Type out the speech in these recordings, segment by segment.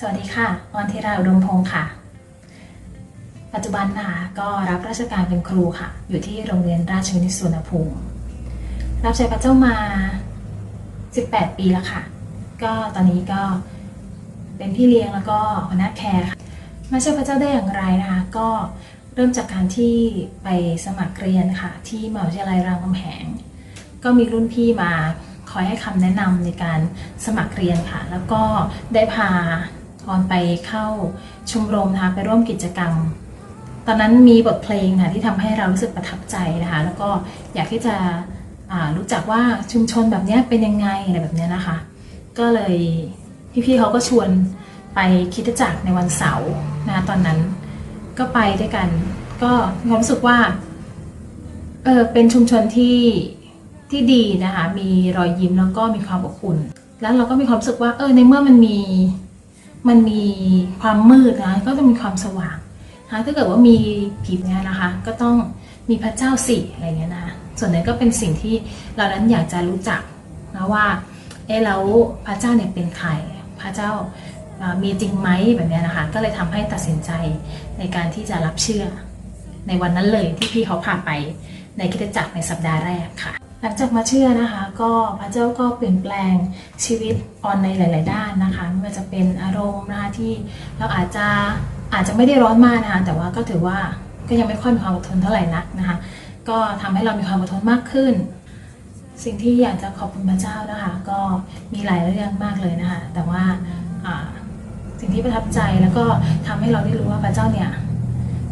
สวัสดีค่ะออนธิราอุดมพงศ์ค่ะ ปัจจุบันนะคะก็รับราชการเป็นครูค่ะ อยู่ที่โรงเรียนราชวินิตสุวรรณภูมิ รับใช้พระเจ้ามา 18 ปีแล้วค่ะ ก็ตอนนี้ก็เป็นพี่เลี้ยงแล้วก็หัวหน้าแคร์ค่ะมาช่วยพระเจ้าได้อย่างไรนะคะก็เริ่มจากการที่ไปสมัครเรียนค่ะ ที่มหาวิทยาลัยรามคำแหง ก็มีรุ่นพี่มาคอยให้คำแนะนำในการสมัครเรียนค่ะ แล้วก็ได้พา ออนไปเข้าชมรมนะคะไปร่วมกิจกรรม ตอนนั้นมีบทเพลงค่ะที่ทำให้เรารู้สึกประทับใจนะคะแล้วก็อยากที่จะรู้จักว่าชุมชนแบบนี้เป็นยังไงอะไรแบบนี้นะคะ ก็เลยพี่ๆเขาก็ชวนไปคิดจักรในวันเสาร์นะคะตอนนั้นก็ไปด้วยกัน ก็มีความรู้สึกว่าเออเป็นชุมชนที่ที่ดีนะคะ มีรอยยิ้มแล้วก็มีความอบอุ่น แล้วเราก็มีความรู้สึกว่าเออในเมื่อมันมี มันมีความมืดนะก็ต้องมีความสว่างนะถ้าเกิดว่ามีผีเนี่ยนะคะ ก็ต้องมีพระเจ้าสิอะไรเงี้ยนะส่วนนั้นก็เป็นสิ่งที่เรานั้นอยากจะรู้จักนะว่าเอ๊ะแล้วพระเจ้าเนี่ยเป็นใครพระเจ้าามีจริงไหมแบบเนี้ยนะคะ ก็เลยทำให้ตัดสินใจในการที่จะรับเชื่อ ในวันนั้นเลยที่พี่เขาพาไปในคิดจักรในสัปดาห์แรกค่ะ หลังจากมาเชื่อนะคะ ก็พระเจ้าก็เปลี่ยนแปลงชีวิตออนในหลาย ๆ ด้านนะคะไม่ว่าจะเป็นอารมณ์นะคะที่เราอาจจะอาจจะไม่ได้ร้อนมากนะคะแต่ว่าก็ถือว่าก็ยังไม่ค่อยมีความอดทนเท่าไหร่นักนะคะ ก็ทำให้เรามีความอดทนมากขึ้น สิ่งที่อยากจะขอบคุณพระเจ้านะคะ ก็มีหลายเรื่องมากเลยนะคะ แต่ว่าสิ่งที่ประทับใจแล้วก็ทำให้เราได้รู้ว่าพระเจ้าเนี่ย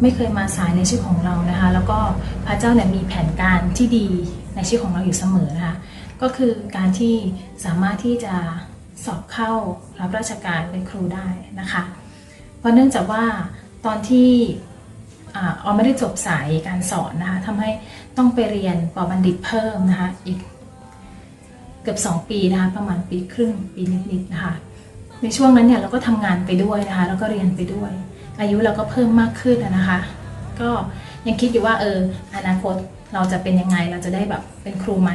ไม่เคยมาสายในชีวิตของเรานะคะ แล้วก็พระเจ้าเนี่ยมีแผนการที่ดี ในชีวิตของเราอยู่เสมอนะคะก็คือการที่สามารถที่จะสอบเข้ารับราชการเป็นครูได้นะคะ เพราะเนื่องจากว่าตอนที่ออไม่ได้จบสายการสอนนะคะทำให้ต้องไปเรียนปอบัณฑิตเพิ่มนะคะอีกเกือบ 2 ปีนะคะประมาณปีครึ่งปีนิดๆนะคะในช่วงนั้นเนี่ยเราก็ทำงานไปด้วยนะคะแล้วก็เรียนไปด้วย อายุเราก็เพิ่มมากขึ้นนะคะ ก็ ยังคิดอยู่ว่าเอออนาคตเราจะเป็นยังไงเราจะได้แบบเป็นครูไหม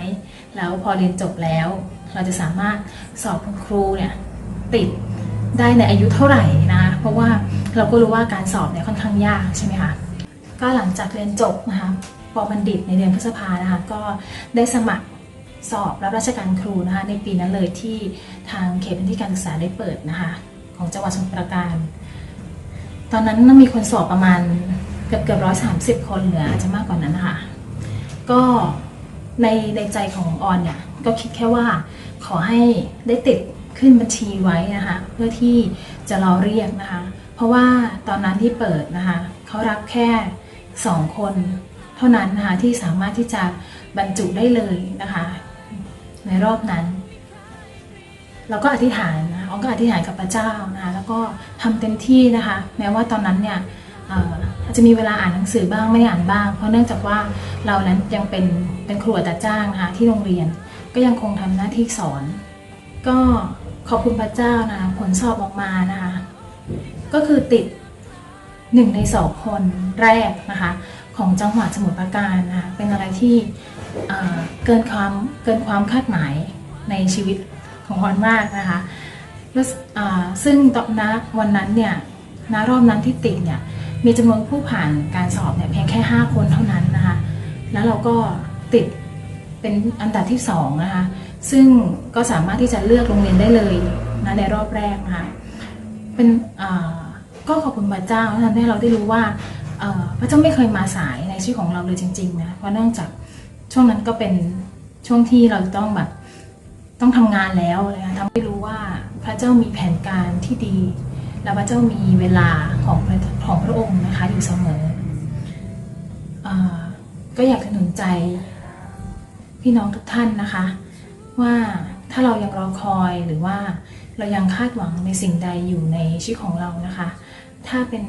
แล้วพอเรียนจบแล้ว เราจะสามารถสอบเป็นครูเนี่ยติดได้ในอายุเท่าไหร่นะเพราะว่าเราก็รู้ว่าการสอบเนี่ยค่อนข้างยากใช่ไหมคะก็หลังจากเรียนจบนะคะปอบัณฑิตในเดือนพฤษภานะคะก็ได้สมัครสอบรับราชการครูนะคะในปีนั้นเลยที่ทางเขตพื้นที่การศึกษาได้เปิดนะคะของจังหวัดสมุทรปราการ ตอนนั้นมีคนสอบประมาณ กือบเกือบร้อยสามสิบคนเหลืออาจจะมากกว่านั้นนะคะก็ในในใจของออนเนี่ยก็คิดแค่ว่าขอให้ได้ติดขึ้นบัญชีไว้นะคะเพื่อที่จะรอเรียกนะคะ เพราะว่าตอนนั้นที่เปิดนะคะเขารับแค่สองคนเท่านั้นนะคะที่สามารถที่จะบรรจุได้เลยนะคะ ในรอบนั้น เราก็อธิษฐานนะออนก็อธิษฐานกับพระเจ้านะคะแล้วก็ทำเต็มที่นะคะ แม้ว่าตอนนั้นเนี่ย จจะมีเวลาอ่านหนังสือบ้างไม่ได้อ่านบ้าง เพราะเนื่องจากว่าเรานั้นยังเป็นเป็นครูอัตราจ้างนะคะที่โรงเรียนก็ยังคงทำหน้าที่สอน ก็ขอบคุณพระเจ้านะคะผลสอบออกมานะคะก็คือติดหนึ่งในสองคนแรกนะคะของจังหวัดสมุทรปราการนะคะเป็นอะไรที่เกินความเกินความคาดหมายในชีวิตของฮอนมากนะคะแล้วซึ่งตอนณวันนั้นเนี่ยณรอบนั้นที่ติดเนี่ย มีจำนวนผู้ผ่านการสอบเนี่ยเพียงแค่ 5 คนเท่านั้นนะคะ แล้วเราก็ติดเป็นอันดับที่2นะคะ ซึ่งก็สามารถที่จะเลือกโรงเรียนได้เลยนะในรอบแรกนะคะเป็นก็ขอบคุณพระเจ้าที่ทำให้เราได้รู้ว่าพระเจ้าไม่เคยมาสายในชีวิตของเราเลยจริงๆนะ เพราะเนื่องจากช่วงนั้นก็เป็นช่วงที่เราต้องแบบต้องทำงานแล้วนะคะทำให้รู้ว่าพระเจ้ามีแผนการที่ดี และพระเจ้ามีเวลาของพระของพระองค์นะคะอยู่เสมออก็อยากจะหนุนใจ พี่น้องทุกท่านนะคะ ว่าถ้าเรายังรอคอยหรือว่าเรายังคาดหวังในสิ่งใดอยู่ในชีวิตของเรานะคะ ถ้าเป็น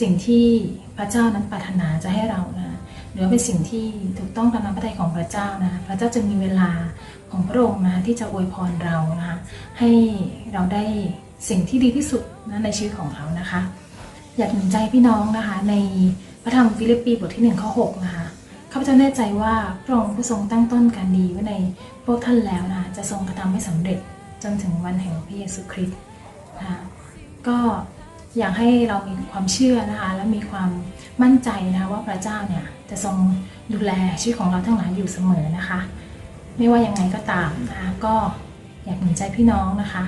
สิ่งที่พระเจ้านั้นปรารถนาจะให้เรานะหรือว่าเป็นสิ่งที่ถูกต้องตามน้ำพระทัยของพระเจ้านะพระเจ้าจะมีเวลาของพระองค์นะคะที่จะอวยพรเรานะคะให้เราได้สิ่งที่ดีที่สุด นะในชีวิตของเรานะคะ อยากหนุนใจพี่น้องนะคะ ในพระธรรมฟิลิปปีบทที่หนึ่งข้อหกนะคะข้าพเจ้าแน่ใจว่าพระองค์ผู้ทรงตั้งต้นการดีไว้ในพวกท่านแล้วนะคะจะทรงกระทำให้สำเร็จจนถึงวันแห่งพระเยซูคริสต์นะคะก็อยากให้เรามีความเชื่อนะคะ และมีความมั่นใจนะคะว่าพระเจ้าเนี่ยจะทรงดูแลชีวิตของเราทั้งหลายอยู่เสมอนะคะ ไม่ว่ายังไงก็ตามนะคะก็อยากหนุนใจพี่น้องนะคะ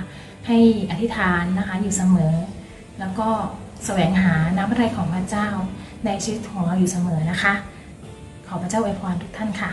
ให้อธิษฐานนะคะอยู่เสมอ แล้วก็แสวงหาน้ำพระทัยของพระเจ้าในชีวิตของเราอยู่เสมอนะคะ ขอพระเจ้าอวยพรทุกท่านค่ะ